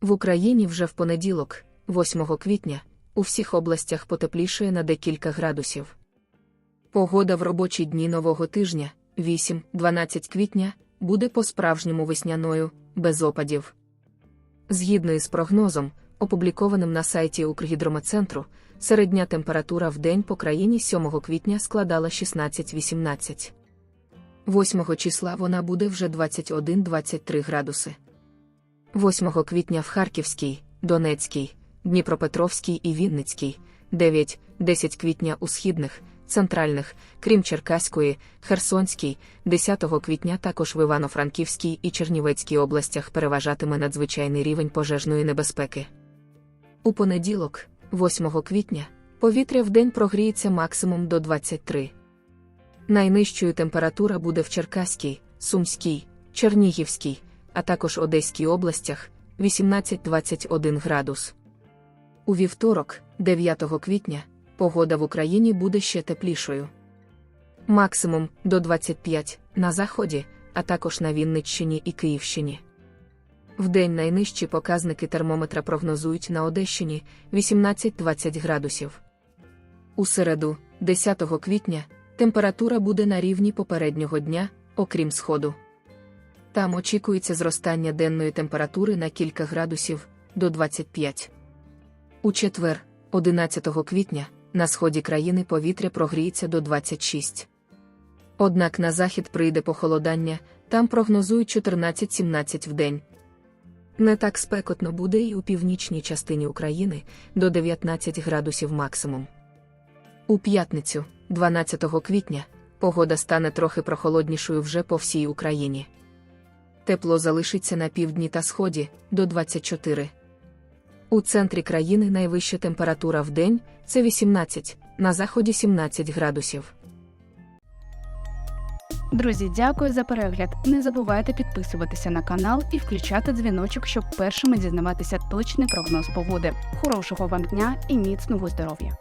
В Україні вже в понеділок, 8 квітня, у всіх областях потеплішає на декілька градусів. Погода в робочі дні нового тижня, 8-12 квітня, буде по-справжньому весняною, без опадів. Згідно із прогнозом, опублікованим на сайті Укргідрометцентру, середня температура в день по країні 7 квітня складала 16-18. 8 числа вона буде вже 21-23 градуси. 8 квітня в Харківській, Донецькій, Дніпропетровській і Вінницькій, 9-10 квітня у східних, центральних, крім Черкаської, Херсонській, 10 квітня також в Івано-Франківській і Чернівецькій областях переважатиме надзвичайний рівень пожежної небезпеки. У понеділок, 8 квітня, повітря вдень прогріється максимум до 23. Найнижчою температура буде в Черкаській, Сумській, Чернігівській, а також Одеській областях 18-21 градус. У вівторок, 9 квітня, погода в Україні буде ще теплішою. Максимум до 25 на заході, а також на Вінниччині і Київщині. Вдень найнижчі показники термометра прогнозують на Одещині 18-20 градусів. У середу, 10 квітня, температура буде на рівні попереднього дня, окрім сходу. Там очікується зростання денної температури на кілька градусів до 25. У четвер, 11 квітня, на сході країни повітря прогріється до 26. Однак на захід прийде похолодання, там прогнозують 14-17 в день. Не так спекотно буде і у північній частині України до 19 градусів максимум. У п'ятницю, 12 квітня, погода стане трохи прохолоднішою вже по всій Україні. Тепло залишиться на півдні та сході до 24. У центрі країни найвища температура в день це 18, на заході 17 градусів. Друзі, дякую за перегляд. Не забувайте підписуватися на канал і включати дзвіночок, щоб першими дізнаватися точний прогноз погоди. Хорошого вам дня і міцного здоров'я!